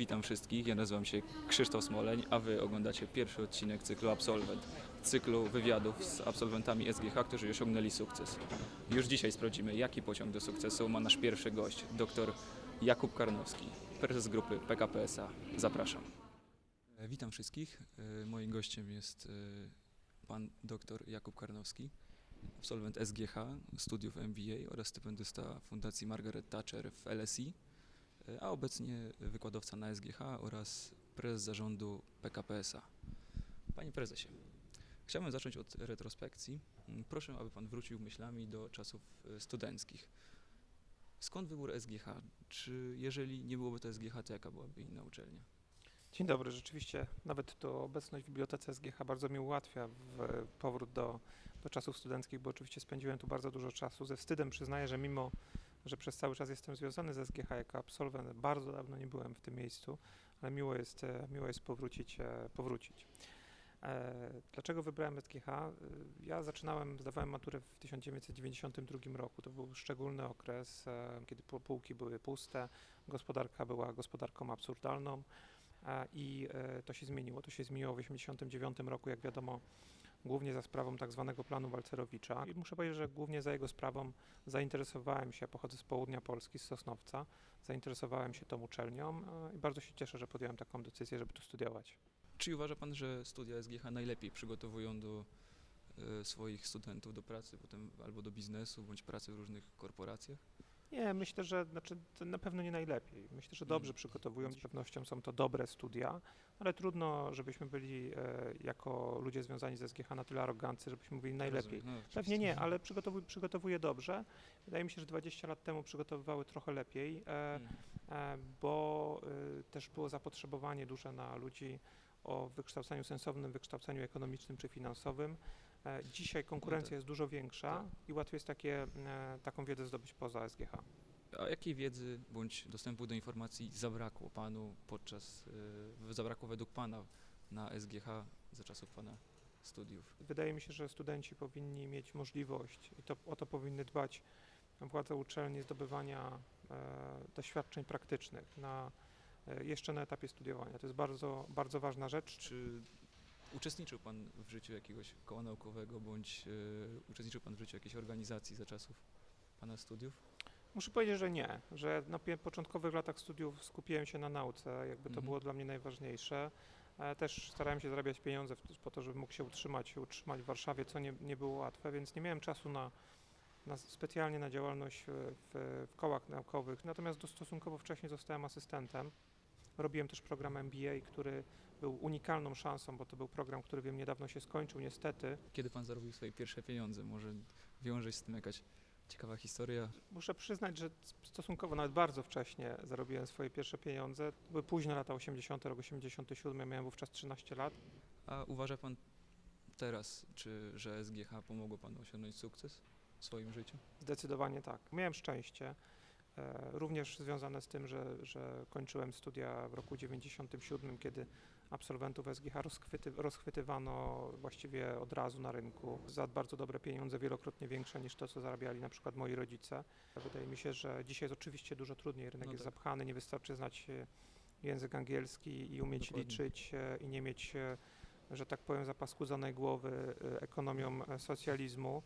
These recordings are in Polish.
Witam wszystkich, ja nazywam się Krzysztof Smoleń, a Wy oglądacie pierwszy odcinek cyklu Absolwent, cyklu wywiadów z absolwentami SGH, którzy osiągnęli sukces. Już dzisiaj sprawdzimy, jaki pociąg do sukcesu ma nasz pierwszy gość, dr Jakub Karnowski, prezes grupy PKP SA. Zapraszam. E, Witam wszystkich. E, Moim gościem jest e, pan dr Jakub Karnowski, absolwent SGH, studiów MBA oraz stypendysta Fundacji Margaret Thatcher w LSI, a obecnie wykładowca na SGH oraz prezes zarządu PKP SA. Panie prezesie, chciałbym zacząć od retrospekcji. Proszę, aby pan wrócił myślami do czasów e, studenckich. Skąd wybór SGH? Czy jeżeli nie byłoby to SGH, to jaka byłaby inna uczelnia? Dzień dobry, rzeczywiście nawet to obecność w bibliotece SGH bardzo mi ułatwia w powrót do, do czasów studenckich, bo oczywiście spędziłem tu bardzo dużo czasu. Ze wstydem przyznaję, że mimo, że przez cały czas jestem związany ze SGH jako absolwent, bardzo dawno nie byłem w tym miejscu, ale miło jest, e, miło jest powrócić. e, powrócić. E, Dlaczego wybrałem SGH? Ja zaczynałem, zdawałem maturę w 1992 roku. To był szczególny okres, kiedy półki były puste, gospodarka była gospodarką absurdalną. I to się zmieniło. To się zmieniło w 1989 roku, jak wiadomo, głównie za sprawą tak zwanego planu Walcerowicza. I muszę powiedzieć, że głównie za jego sprawą zainteresowałem się, pochodzę z południa Polski, z Sosnowca, zainteresowałem się tą uczelnią e, i bardzo się cieszę, że podjąłem taką decyzję, żeby tu studiować. Czy uważa pan, że studia SGH najlepiej przygotowują do e, swoich studentów do pracy, potem albo do biznesu, bądź pracy w różnych korporacjach? Nie, myślę, że znaczy, to na pewno nie najlepiej. Myślę, że dobrze Mm. przygotowują, z pewnością są to dobre studia, ale trudno, żebyśmy byli e, jako ludzie związani ze SGH na tyle arogancy, żebyśmy mówili najlepiej. No, Pewnie nie, ale przygotowuj, przygotowuje dobrze. Wydaje mi się, że 20 lat temu przygotowywały trochę lepiej, e, Mm. e, bo e, też było zapotrzebowanie duże na ludzi o wykształceniu sensownym, wykształceniu ekonomicznym czy finansowym. E, dzisiaj konkurencja tak. jest dużo większa Tak. i łatwiej jest takie, e, taką wiedzę zdobyć poza SGH. A jakiej wiedzy bądź dostępu do informacji zabrakło panu podczas, e, zabrakło według pana na SGH za czasów pana studiów? Wydaje mi się, że studenci powinni mieć możliwość i to, o to powinny dbać władze uczelni zdobywania doświadczeń praktycznych na, jeszcze na etapie studiowania. To jest bardzo, bardzo ważna rzecz. Czy uczestniczył pan w życiu jakiegoś koła naukowego, bądź e, uczestniczył pan w życiu jakiejś organizacji za czasów pana studiów? Muszę powiedzieć, że nie, że na początkowych latach studiów skupiłem się na nauce, jakby to Mhm. było dla mnie najważniejsze. E, Też starałem się zarabiać pieniądze po to, żeby mógł się utrzymać, utrzymać w Warszawie, co nie, nie było łatwe, więc nie miałem czasu na, na specjalnie na działalność w, w kołach naukowych. Natomiast do- stosunkowo wcześnie zostałem asystentem. Robiłem też program MBA, który był unikalną szansą, bo to był program, który wiem niedawno się skończył, niestety. Kiedy pan zarobił swoje pierwsze pieniądze? Może wiąże się z tym jakaś ciekawa historia? Muszę przyznać, że stosunkowo nawet bardzo wcześnie zarobiłem swoje pierwsze pieniądze. To były późne lata 80., rok 87, ja miałem wówczas 13 lat. A uważa pan teraz, czy, że SGH pomogło panu osiągnąć sukces w swoim życiu? Zdecydowanie tak. Miałem szczęście, również związane z tym, że, że kończyłem studia w roku 97, kiedy absolwentów SGH rozchwyty, rozchwytywano właściwie od razu na rynku za bardzo dobre pieniądze, wielokrotnie większe niż to, co zarabiali na przykład moi rodzice. Wydaje mi się, że dzisiaj jest oczywiście dużo trudniej, rynek No jest tak. zapchany, nie wystarczy znać e, język angielski i umieć Dokładnie. liczyć e, i nie mieć, e, że tak powiem, zapaskudzonej głowy e, ekonomią e, socjalizmu.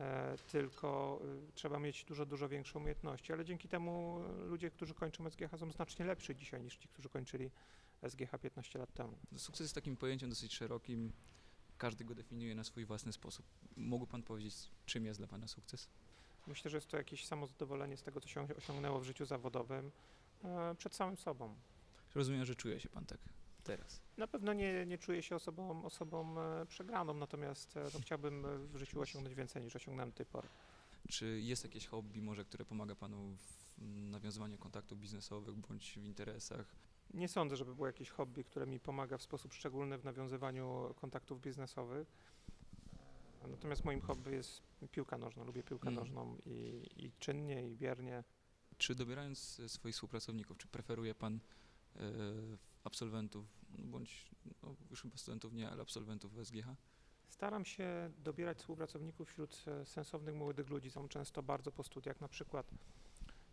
E, tylko y, trzeba mieć dużo, dużo większe umiejętności, ale dzięki temu y, ludzie, którzy kończą SGH są znacznie lepsi dzisiaj niż ci, którzy kończyli SGH 15 lat temu. Sukces jest takim pojęciem dosyć szerokim. Każdy go definiuje na swój własny sposób. Mógłby pan powiedzieć, czym jest dla pana sukces? Myślę, że jest to jakieś samozadowolenie z tego, co się osiągnęło w życiu zawodowym e, przed samym sobą. Rozumiem, że czuje się pan tak teraz. Na pewno nie, nie czuję się osobą, osobą e, przegraną, natomiast e, no, chciałbym e, w życiu osiągnąć więcej niż osiągnąłem do tej pory. Czy jest jakieś hobby może, które pomaga panu w nawiązywaniu kontaktów biznesowych bądź w interesach? Nie sądzę, żeby było jakieś hobby, które mi pomaga w sposób szczególny w nawiązywaniu kontaktów biznesowych. Natomiast moim hobby jest piłka nożna. Lubię piłkę Mm. nożną i, i czynnie, i biernie. Czy dobierając swoich współpracowników, czy preferuje pan e, absolwentów, no bądź no, już chyba studentów nie, ale absolwentów SGH? Staram się dobierać współpracowników wśród e, sensownych młodych ludzi. Są często bardzo po studiach, na przykład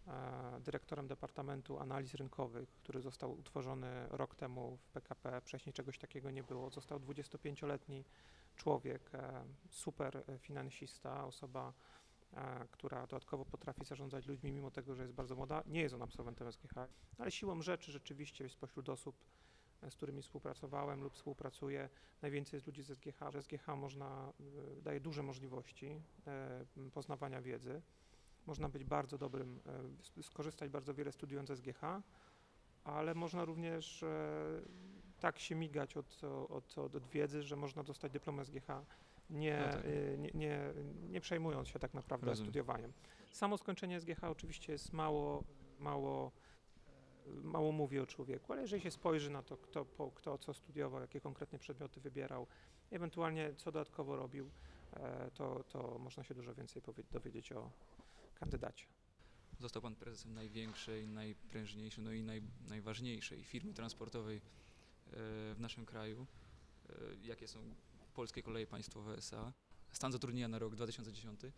e, dyrektorem Departamentu Analiz Rynkowych, który został utworzony rok temu w PKP. Wcześniej czegoś takiego nie było. Został 25-letni człowiek, e, super finansista, osoba, która dodatkowo potrafi zarządzać ludźmi, mimo tego, że jest bardzo młoda. Nie jest on absolwentem SGH, ale siłą rzeczy rzeczywiście spośród osób, e, z którymi współpracowałem lub współpracuję, najwięcej jest ludzi z SGH, że SGH można, e, daje duże możliwości e, poznawania wiedzy. Można być bardzo dobrym, skorzystać bardzo wiele studiując SGH, ale można również tak się migać od, od, od wiedzy, że można dostać dyplom SGH, nie, No tak. e, nie, nie, nie przejmując się tak naprawdę Rozumiem. studiowaniem. Samo skończenie SGH oczywiście jest mało, mało, mało mówi o człowieku, ale jeżeli się spojrzy na to, kto, po, kto co studiował, jakie konkretnie przedmioty wybierał, ewentualnie co dodatkowo robił, e, to, to można się dużo więcej dowiedzieć o kandydacie. Został pan prezesem największej, najprężniejszej, no i naj, najważniejszej firmy transportowej e, w naszym kraju. E, Jakie są Polskie Koleje Państwowe SA? Stan zatrudnienia na rok 2010 e,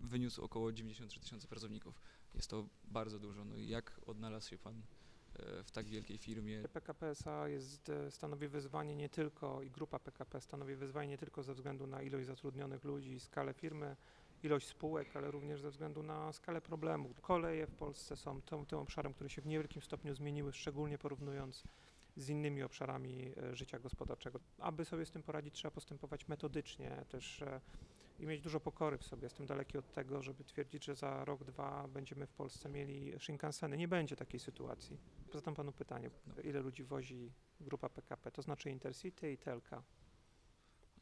wyniósł około 93 tysiące pracowników. Jest to bardzo dużo. No jak odnalazł się pan e, w tak wielkiej firmie? PKP SA jest, e, stanowi wyzwanie nie tylko i grupa PKP stanowi wyzwanie nie tylko ze względu na ilość zatrudnionych ludzi skalę firmy, ilość spółek, ale również ze względu na skalę problemów. Koleje w Polsce są tym, tym obszarem, które się w niewielkim stopniu zmieniły, szczególnie porównując z innymi obszarami e, życia gospodarczego. Aby sobie z tym poradzić, trzeba postępować metodycznie też e, i mieć dużo pokory w sobie. Jestem daleki od tego, żeby twierdzić, że za rok, dwa będziemy w Polsce mieli Shinkanseny. Nie będzie takiej sytuacji. Zadam panu pytanie, ile ludzi wozi grupa PKP, to znaczy Intercity i Telka?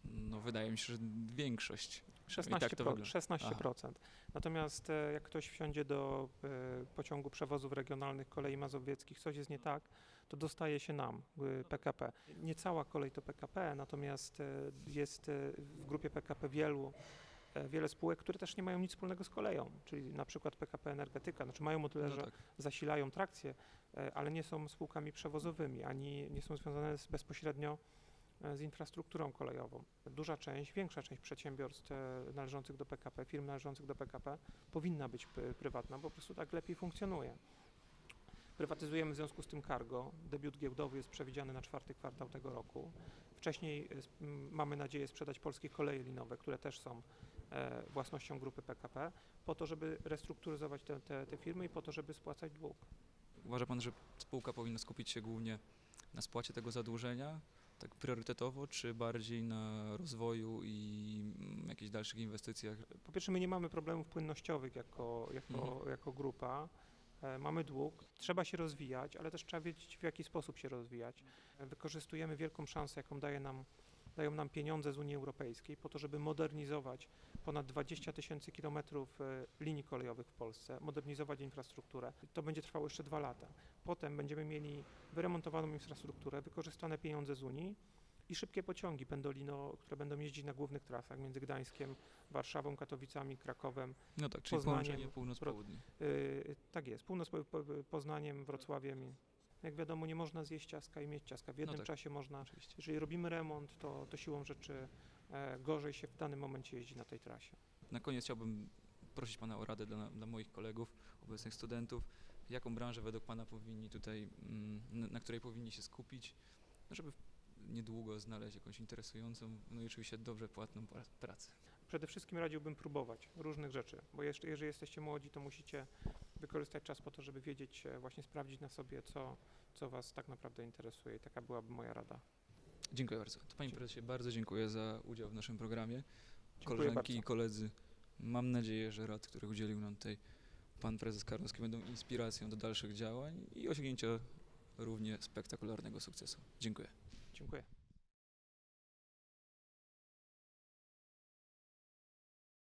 No wydaje mi się, że większość. 16%. tak wygląda. 16%. Natomiast e, jak ktoś wsiądzie do e, pociągu przewozów regionalnych kolei mazowieckich, coś jest nie tak, to dostaje się nam, e, PKP. Nie cała kolej to PKP, natomiast e, jest e, w grupie PKP wielu e, wiele spółek, które też nie mają nic wspólnego z koleją, czyli na przykład PKP Energetyka, znaczy mają o tyle, No że tak. zasilają trakcję, e, ale nie są spółkami przewozowymi, ani nie są związane z, bezpośrednio e, z infrastrukturą kolejową. Duża część, większa część przedsiębiorstw należących do PKP, firm należących do PKP powinna być prywatna, bo po prostu tak lepiej funkcjonuje. Prywatyzujemy w związku z tym cargo. Debiut giełdowy jest przewidziany na czwarty kwartał tego roku. Wcześniej e, mamy nadzieję sprzedać polskie koleje linowe, które też są e, własnością grupy PKP, po to, żeby restrukturyzować te, te, te firmy i po to, żeby spłacać dług. Uważa pan, że spółka powinna skupić się głównie na spłacie tego zadłużenia, tak priorytetowo, czy bardziej na rozwoju i mm, jakichś dalszych inwestycjach? Po pierwsze, my nie mamy problemów płynnościowych jako, jako, Mhm. jako grupa. E, Mamy dług, trzeba się rozwijać, ale też trzeba wiedzieć, w jaki sposób się rozwijać. Wykorzystujemy wielką szansę, jaką daje nam, dają nam pieniądze z Unii Europejskiej, po to, żeby modernizować ponad 20 tysięcy kilometrów e, linii kolejowych w Polsce, modernizować infrastrukturę. To będzie trwało jeszcze dwa lata. Potem będziemy mieli wyremontowaną infrastrukturę, wykorzystane pieniądze z Unii i szybkie pociągi pendolino, które będą jeździć na głównych trasach między Gdańskiem, Warszawą, Katowicami, Krakowem. No tak, czyli Poznaniem, połączenie północ-południe. Yy, tak jest, północ po, po, Poznaniem, Wrocławiem. Jak wiadomo, nie można zjeść ciastka i mieć ciastka. W jednym tak. czasie można, Oczywiście. jeżeli robimy remont, to, to siłą rzeczy e, gorzej się w danym momencie jeździ na tej trasie. Na koniec chciałbym prosić Pana o radę dla, dla moich kolegów, obecnych studentów. Jaką branżę według Pana powinni tutaj, mm, na, na której powinni się skupić, no żeby niedługo znaleźć jakąś interesującą, no i oczywiście dobrze płatną pra- pracę. Przede wszystkim radziłbym próbować różnych rzeczy, bo jeszcze, jeżeli jesteście młodzi, to musicie wykorzystać czas po to, żeby wiedzieć, e, właśnie sprawdzić na sobie, co, co Was tak naprawdę interesuje. I taka byłaby moja rada. Dziękuję bardzo. To Panie Prezesie, bardzo dziękuję za udział w naszym programie. Dziękuję Koleżanki bardzo. i koledzy, mam nadzieję, że rad, których udzielił nam tutaj Pan Prezes Karnowski będą inspiracją do dalszych działań i osiągnięcia równie spektakularnego sukcesu. Dziękuję. Dziękuję.